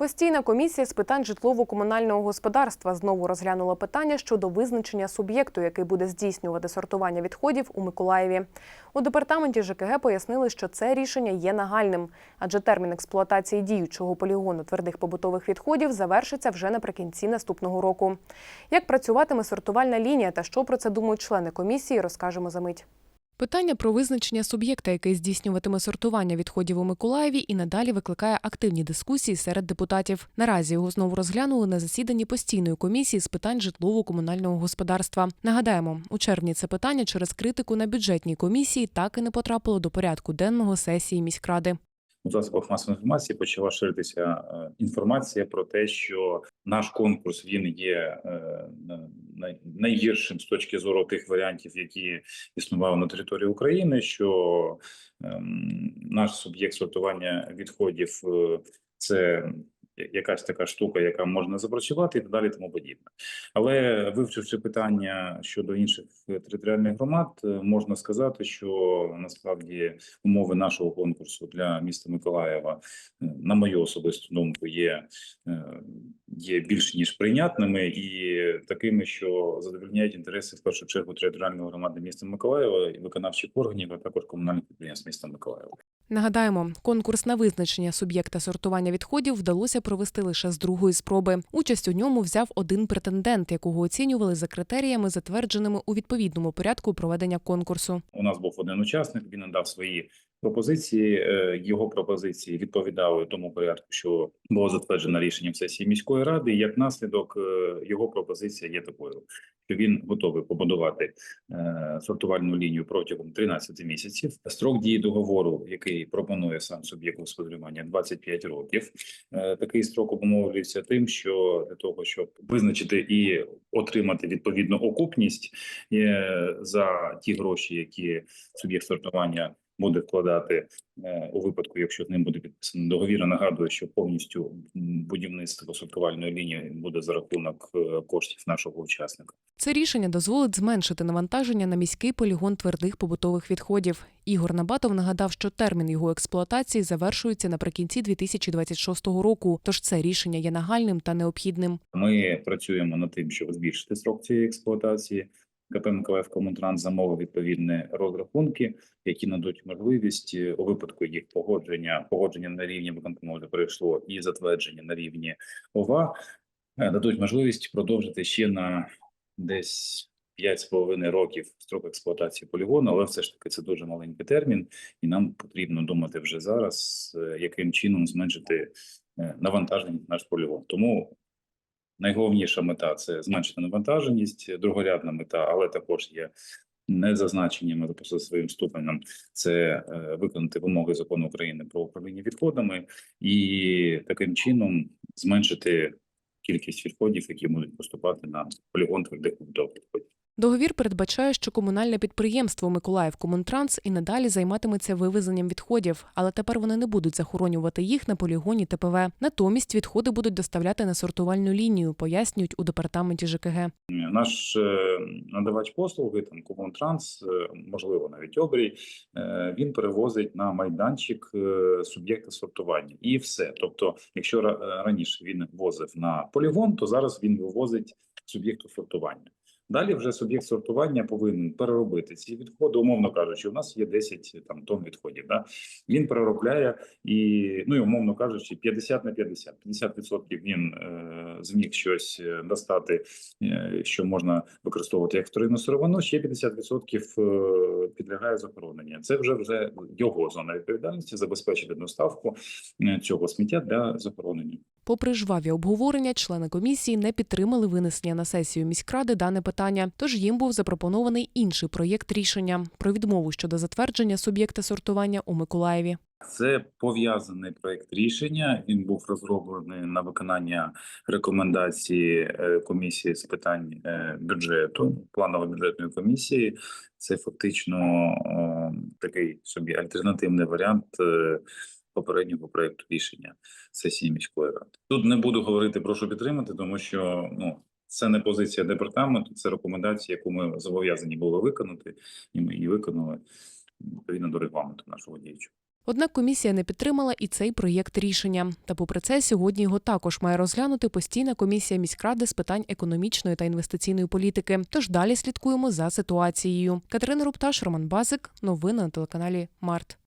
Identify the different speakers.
Speaker 1: Постійна комісія з питань житлово-комунального господарства знову розглянула питання щодо визначення суб'єкту, який буде здійснювати сортування відходів у Миколаєві. У департаменті ЖКГ пояснили, що це рішення є нагальним, адже термін експлуатації діючого полігону твердих побутових відходів завершиться вже наприкінці наступного року. Як працюватиме сортувальна лінія та що про це думають члени комісії, розкажемо за мить. Питання про визначення суб'єкта, який здійснюватиме сортування відходів у Миколаєві, і надалі викликає активні дискусії серед депутатів. Наразі його знову розглянули на засіданні постійної комісії з питань житлово-комунального господарства. Нагадаємо, у червні це питання через критику на бюджетній комісії так і не потрапило до порядку денного сесії міськради.
Speaker 2: у засобах масової інформації почала ширитися е, інформація про те, що наш конкурс він є е, найгіршим з точки зору тих варіантів, які існували на території України. Що ем, наш суб'єкт сортування відходів е, це якась така штука, яка можна запрацювати і далі, тому подібне. Але вивчивши питання щодо інших е, територіальних громад, е, можна сказати, що насправді умови нашого конкурсу для міста Миколаєва, е, на мою особисту думку, є, є більш ніж прийнятними і такими, що задовольняють інтереси в першу чергу територіальної громади міста Миколаєва і виконавчих органів, а також комунальних підприємств міста Миколаєва.
Speaker 1: Нагадаємо, конкурс на визначення суб'єкта сортування відходів вдалося провести лише з другої спроби. Участь у ньому взяв один претендент, якого оцінювали за критеріями, затвердженими у відповідному порядку проведення конкурсу.
Speaker 2: У нас був один учасник, він надав свої пропозиції. е, Його пропозиції відповідали тому порядку, що було затверджено рішенням сесії міської ради. Як наслідок, е, його пропозиція є такою, що він готовий побудувати е, сортувальну лінію протягом 13 місяців. Строк дії договору, який пропонує сам суб'єкт господарювання, 25 років. Такий строк обумовлюється тим, що для того, щоб визначити і отримати відповідну окупність за ті гроші, які суб'єкт сортування буде вкладати е, у випадку, якщо з ним буде підписаний договір. Нагадую, що повністю будівництво сортувальної лінії буде за рахунок е, коштів нашого учасника.
Speaker 1: Це рішення дозволить зменшити навантаження на міський полігон твердих побутових відходів. Ігор Набатов нагадав, що термін його експлуатації завершується наприкінці 2026 року. Тож це рішення є нагальним та необхідним.
Speaker 2: Ми працюємо над тим, щоб збільшити строк цієї експлуатації. КП Миколаїв Комунтранс замовив відповідні розрахунки, які надуть можливість е, у випадку їх погодження, погодження на рівні виконкому вже перейшло і затвердження на рівні ОВА, е, дадуть можливість продовжити ще на десь 5,5 років строк експлуатації полігону, але все ж таки це дуже маленький термін, і нам потрібно думати вже зараз, е, яким чином зменшити навантаження на наш полігон. Тому найголовніша мета це зменшити навантаженість, другорядна мета, але також є не зазначеннями за своїм ступенем. Це е, виконати вимоги закону України про управління відходами і таким чином зменшити кількість відходів, які будуть поступати на полігон твердих побутових відходів.
Speaker 1: Договір передбачає, що комунальне підприємство Миколаїв Комунтранс і надалі займатиметься вивезенням відходів, але тепер вони не будуть захоронювати їх на полігоні ТПВ. Натомість відходи будуть доставляти на сортувальну лінію, пояснюють у департаменті ЖКГ.
Speaker 2: Наш е, надавач послуги, там Комунтранс, е, можливо, навіть обрій, е, він перевозить на майданчик суб'єкти сортування і все. Тобто, якщо ра- раніше він возив на полігон, то зараз він вивозить суб'єкту сортування. Далі вже суб'єкт сортування повинен переробити ці відходи, умовно кажучи, у нас є 10 там тонн відходів. Да? Він переробляє і, ну і умовно кажучи, 50 на 50. 50% він е, зміг щось е, достати е, що можна використовувати як вторинну сировину, ще 50% е, підлягає захороненню. Це вже вже його зона відповідальності забезпечити доставку е, цього сміття для захоронення.
Speaker 1: Попри жваві обговорення, члени комісії не підтримали винесення на сесію міськради дане питання. Тож їм був запропонований інший проєкт рішення про відмову щодо затвердження суб'єкта сортування у Миколаєві.
Speaker 2: Це пов'язаний проект рішення. Він був розроблений на виконання рекомендації е, комісії з питань е, бюджету, планової бюджетної комісії. Це фактично е, такий собі альтернативний варіант попереднього проекту рішення сесії міської ради. Тут не буду говорити, прошу підтримати, тому що ну. Це не позиція департаменту, це рекомендація, яку ми зобов'язані були виконати, і ми її виконали відповідно до регламенту нашого діючого.
Speaker 1: Однак комісія не підтримала і цей проєкт рішення. Та попри це, сьогодні його також має розглянути постійна комісія міськради з питань економічної та інвестиційної політики. Тож далі слідкуємо за ситуацією. Катерина Рупташ, Роман Базик. Новини на телеканалі Март.